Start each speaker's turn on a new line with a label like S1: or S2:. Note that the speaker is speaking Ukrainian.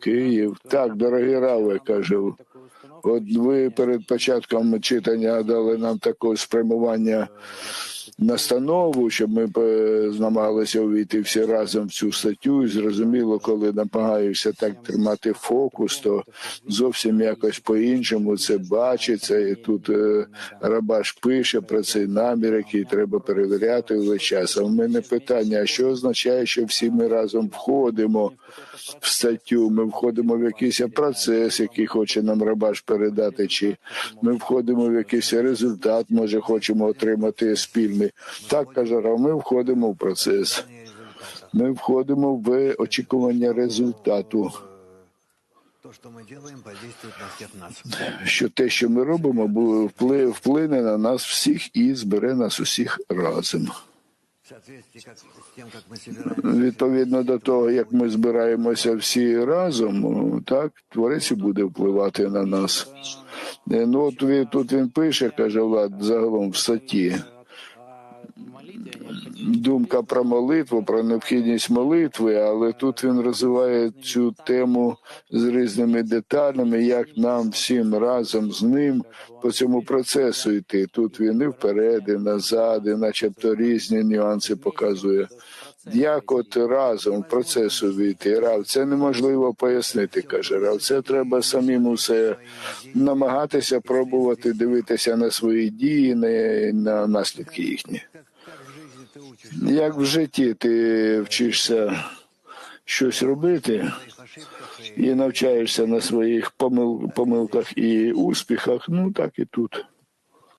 S1: Київ. Так, дорогі Раве, каже. От ви перед початком читання дали нам таке спрямування настанову, щоб ми е, намагалися увійти всі разом в цю статтю. І зрозуміло, коли намагаєшся так тримати фокус, то зовсім якось по-іншому це бачиться. І тут е, Рабаш пише про цей намір, який треба перевіряти весь час. А в мене питання: а що означає, що всі ми разом входимо в статтю? Ми входимо в якийсь процес, який хоче нам Рабаш передати, чи ми входимо в якийсь результат, може хочемо отримати спільний. Так каже Рав, ми входимо в процес. Ми входимо в очікування результату. Що те, що ми робимо, вплине на нас всіх і збере нас усіх разом. Відповідно до того, як ми збираємося всі разом, так творець буде впливати на нас. Е, Ну от тут він пише, каже Влад, загалом в статті. Думка про молитву, про необхідність молитви, але тут він розвиває цю тему з різними деталями, як нам всім разом з ним по цьому процесу йти. Тут він і вперед, і назад, і начебто різні нюанси показує. Як от разом процесу війти, Рав, це неможливо пояснити, каже Рав. Це треба самим усе намагатися пробувати дивитися на свої дії, на, на наслідки їхні. Як в житті ти вчишся щось робити і навчаєшся на своїх помил, помилках і успіхах, ну так і тут.